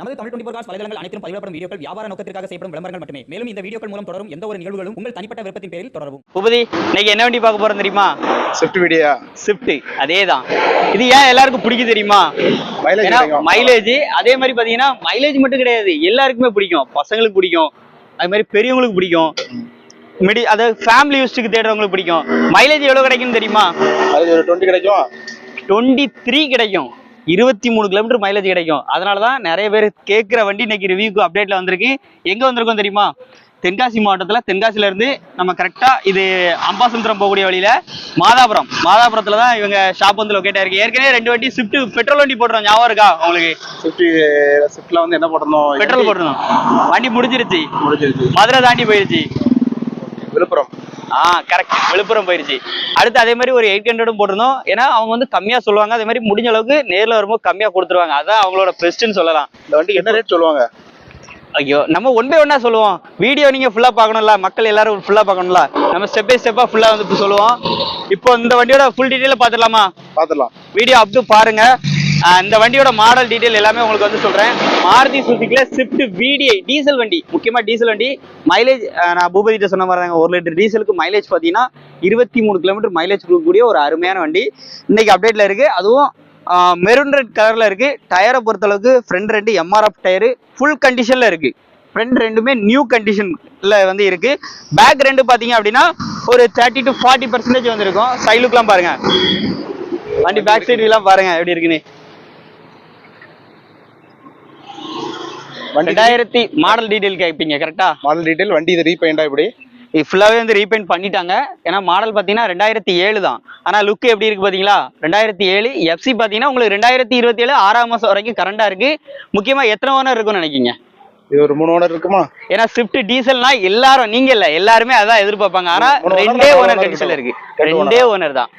நமது Tamil twenty cos வலைதளங்கள் அனைத்தும் பதிவிடப்படும் வீடியோக்கள் வியாபார நோக்கத்திற்காக செய்யப்படும் விளம்பரங்கள் மட்டுமே. மேலும் இந்த வீடியோக்கள் மூலம் தொடரும் எந்த ஒரு நிகழ்வுகளும் உங்கள் தனிப்பட்ட விருப்பத்தின் பேரில் தொடரவும். பூபதி இன்னைக்கு என்ன வண்டி பார்க்க போறோம் தெரியுமா? ஸ்விஃப்ட் வீடியா. ஸ்விஃப்ட் அதே தான் இது ஏன் எல்லாருக்கும் பிடிக்கும் தெரியுமா? மைலேஜ் கிடைக்கும். அதே மாதிரி பாத்தீங்கன்னா மைலேஜ் மட்டும் கிடையாது. எல்லாருக்குமே பிடிக்கும். பசங்களுக்கு பிடிக்கும். அது மாதிரி பெரியவங்களுக்கு பிடிக்கும். மிடி அதாவது ஃபேமிலி யூஸ்டுக்கு தேடுறவங்களுக்கு பிடிக்கும். மைலேஜ் எவ்வளவு கிடைக்கும்னு தெரியுமா? டுவெண்ட்டி கிடைக்கும். டுவெண்ட்டி த்ரீ கிடைக்கும். இருபத்தி மூணு கிலோமீட்டர் மைலேஜ் கிடைக்கும். அதனால தான் நிறைய பேர் கேட்குற வண்டி இன்னைக்கு ரிவ்யூக்கு அப்டேட்ல வந்திருக்கு. எங்க வந்திருக்கோம் தெரியுமா? தென்காசி மாவட்டத்தில் தென்காசில இருந்து நம்ம கரெக்டா இது அம்பாசமுத்திரம் போகக்கூடிய வழியில மாதாபுரம். மாதாபுரத்துல தான் இவங்க ஷாப் வந்து லொக்கேட் ஆயிருக்கு. ஏற்கனவே ரெண்டு வண்டி ஸ்விஃப்ட் பெட்ரோல் வண்டி போட்டுறோம் ஞாபகம் இருக்கா உங்களுக்கு? ஸ்விஃப்ட் ஸ்விஃப்ட்ல வந்து என்ன போட்டிருந்தோம்? பெட்ரோல் போட்டிருந்தோம். வண்டி முடிஞ்சிருச்சு. முடிஞ்சிருச்சு. மதுரை தாண்டி போயிருச்சு. விழுப்புரம். ஆ கரெக்ட் விழுப்புரம் போயிருச்சு. அடுத்து அதே மாதிரி ஒரு எயிட் ஹண்ட்ரடும் போட்டிருந்தோம். ஏன்னா அவங்க வந்து கம்மியா சொல்லுவாங்க. அதே மாதிரி முடிஞ்ச அளவுக்கு நேர்ல வரும்போது கம்மியா கொடுத்துருவாங்க. அதான் அவங்களோட பெஸ்ட்னு சொல்லலாம். இந்த வண்டிக்கு என்ன ரேட் சொல்லுவாங்க? ஐயோ நம்ம ஒன் பை ஒன்னா சொல்லுவோம். வீடியோ நீங்க ஃபுல்லா பார்க்கணும்ல. மக்கள் எல்லாரும் ஃபுல்லா பார்க்கணும்ல. நம்ம ஸ்டெப் பை ஸ்டெப்பா ஃபுல்லா வந்து சொல்லுவோம். இப்போ இந்த வண்டியோட ஃபுல் டீடைல பாத்துடலாமா பாத்துடலாம் வீடியோ அப் டு பாருங்க. இந்த வண்டியோட மாடல் டீடைல் எல்லாமே உங்களுக்கு வந்து சொல்றேன். மாருதி சுசுக்கில ஸ்விஃப்ட் விடிஐ டீசல் வண்டி முக்கியமா டீசல் வண்டி. மைலேஜ் நான் பூபதிட்ட சொன்ன மாதிரி ஒரு லிட்டர் டீசலுக்கு மைலேஜ் பார்த்தீங்கன்னா இருபத்தி மூணு கிலோமீட்டர் மைலேஜ் கொடுக்கக்கூடிய ஒரு அருமையான வண்டி. இன்னைக்கு அப்டேட்ல இருக்கு. அதுவும் மெரூன் ரெட் கலர்ல இருக்கு. டயரை பொறுத்தளவுக்கு ஃப்ரண்ட் ரெண்டு எம்ஆர்எஃப் டயரு ஃபுல் கண்டிஷன்ல இருக்கு. ஃப்ரண்ட் ரெண்டுமே நியூ கண்டிஷன்ல வந்து இருக்கு. பேக் ரெண்டு பாத்தீங்க அப்படின்னா ஒரு தேர்ட்டி டு ஃபார்ட்டி பர்சன்டேஜ் வந்திருக்கும். சைலுக்குலாம் பாருங்க. வண்டி பேக் சைடு எல்லாம் பாருங்க. எப்படி இருக்குன்னு. ரெண்டாயிரத்தி மாடல் டீடைல் கேட்பீங்க கரெக்டா மாடல் டீடைல் வண்டி இது ரீபெயிண்டா இப்படி. இது ஃபுல்லாவே வந்து ரீபெயிண்ட் பண்ணிட்டாங்க. ஏன்னா மாடல் பாத்தீங்கன்னா ரெண்டாயிரத்தி ஏழு தான். ஆனா லுக் எப்படி இருக்கு பாத்தீங்களா? ரெண்டாயிரத்தி ஏழு எஃப்சி பாத்தீங்கன்னா உங்களுக்கு ரெண்டாயிரத்தி இருபத்தி ஏழு ஆறாம் மாசம் வரைக்கும் கரண்டா இருக்கு. முக்கியமா எத்தனை ஓனர் இருக்கும்னு நினைக்கீங்க இது ஒரு மூணு ஓனர் இருக்குமா? ஏன்னா ஸ்விஃப்ட் டீசல்னா எல்லாரும் நீங்க இல்ல எல்லாருமே அதான் எதிர்பார்ப்பாங்க. ஆனா ரெண்டே ஓனர் கண்டிஷன்ல இருக்கு. ரெண்டு ஓனர் தான்.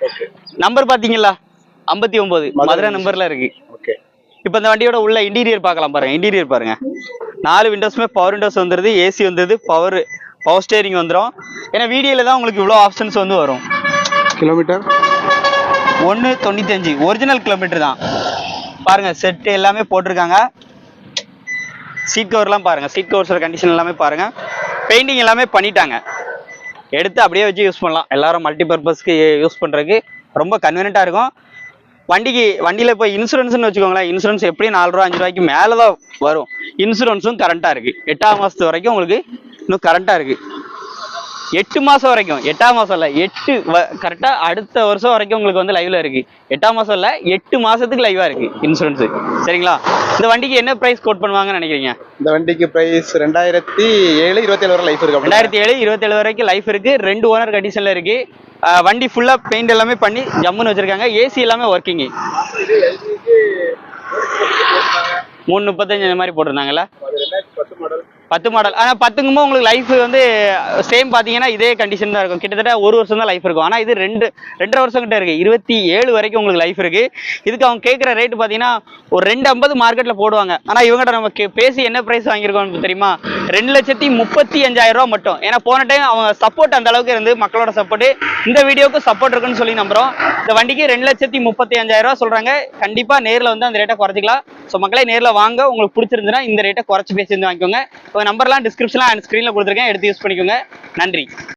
நம்பர் பாத்தீங்களா? ஐம்பத்தி ஒன்பது. மதுரை நம்பர்ல இருக்கு. இப்போ இந்த வண்டியோட உள்ள இன்டீரியர் பார்க்கலாம் பாருங்க இன்டீரியர் பாருங்க. நாலு விண்டோஸுமே பவர் விண்டோஸ் வந்துருது ஏசி வந்துருது பவர் பவர் ஸ்டேரிங் வந்துடும் ஏன்னா வீடியோல தான் உங்களுக்கு இவ்வளோ ஆப்ஷன்ஸ் வந்து வரும். கிலோமீட்டர் ஒன்று தொண்ணூத்தஞ்சு ஒரிஜினல் கிலோமீட்டர் தான். பாருங்க செட் எல்லாமே போட்டிருக்காங்க. சீட் கவர்லாம் பாருங்க சீட் கவர்ஸோட கண்டிஷன் எல்லாமே பாருங்க. பெயிண்டிங் எல்லாமே பண்ணிட்டாங்க. எடுத்து அப்படியே வச்சு யூஸ் பண்ணலாம். எல்லாரும் மல்டி பர்பஸ்க்கு யூஸ் பண்ணுறதுக்கு ரொம்ப கன்வீனியண்ட்டாக இருக்கும். வண்டிக்கு வண்டியில் இப்போ இன்சூரன்ஸ்னு வச்சுக்கோங்களேன். இன்சூரன்ஸ் எப்படியும் நாலு ரூபா அஞ்சு ரூபாய்க்கு மேலே தான் வரும் இன்சூரன்ஸும் கரண்ட்டாக இருக்குது எட்டாம் மாதத்து வரைக்கும் உங்களுக்கு இன்னும் கரண்ட்டாக இருக்குது எட்டு மாசம் வரைக்கும். எட்டாம் மாசம் இல்ல எட்டு கரெக்டா அடுத்த வருஷம் வரைக்கும் உங்களுக்கு வந்து லைவ்ல இருக்கு. எட்டாம் மாசம் இல்ல எட்டு மாசத்துக்கு லைவா இருக்கு இன்சூரன்ஸ் சரிங்களா? இந்த வண்டிக்கு என்ன பிரைஸ் கோட் பண்ணுவாங்கன்னு நினைக்கிறீங்க? இந்த வண்டிக்கு பிரைஸ் ரெண்டாயிரத்தி ஏழு இருபத்தி ஏழு வரை லைஃப் இருக்கு அப்படின்னா? ரெண்டாயிரத்தி ஏழு இருபத்தேழு வரைக்கும் லைஃப் இருக்கு. ரெண்டு ஓனர் கண்டிஷன்ல இருக்கு. ஆஹ் வண்டி ஃபுல்லா பெயிண்ட் எல்லாமே பண்ணி ஜம்முன்னு வச்சிருக்காங்க. ஏசி எல்லாமே ஒர்க்கிங் மூணு முப்பத்தஞ்சு இந்த மாதிரி போட்டிருந்தாங்கல்ல? பத்து மாடல். ஆனால் பத்துங்கும்போது உங்களுக்கு லைஃப் வந்து சேம் பார்த்தீங்கன்னா இதே கண்டிஷன் தான் இருக்கும். கிட்டத்தட்ட ஒரு வருஷம் தான் லைஃப் இருக்கும். ஆனால் இது ரெண்டு ரெண்டரை வருஷம் கிட்ட இருக்கு. இருபத்தி ஏழு வரைக்கும் உங்களுக்கு லைஃப் இருக்கு. இதுக்கு அவங்க கேட்குற ரேட் பார்த்தீங்கன்னா ஒரு ரெண்டு ஐம்பது மார்க்கெட்டில் போடுவாங்க. ஆனால் இவங்ககிட்ட நம்ம பேசி என்ன ப்ரைஸ் வாங்கியிருக்கோம் தெரியுமா? ரெண்டு லட்சத்தி முப்பத்தி அஞ்சாயிரம் ரூபா மட்டும். ஏன்னா போன டைம் அவங்க சப்போர்ட் அந்த அளவுக்கு இருந்து மக்களோட சப்போர்ட் இந்த வீடியோக்கு சப்போர்ட் இருக்குன்னு சொல்லி நம்புறோம். இந்த வண்டிக்கு ரெண்டு லட்சத்தி முப்பத்தி அஞ்சாயிரம் ரூபா சொல்றாங்க. கண்டிப்பாக நேரில் வந்து அந்த ரேட்டை குறைச்சிக்கலாம். ஸோ மக்களே நேரில் வாங்க. உங்களுக்கு பிடிச்சிருந்துன்னா இந்த ரேட்டை குறைச்சி பேசி வந்து வாங்கிக்கோங்க. நம்பர்லாம் டிஸ்கிரிப்ஷன்லாம் ஸ்க்ரீனில் கொடுத்துருக்கேன். எடுத்து யூஸ் பண்ணிக்கோங்க. நன்றி.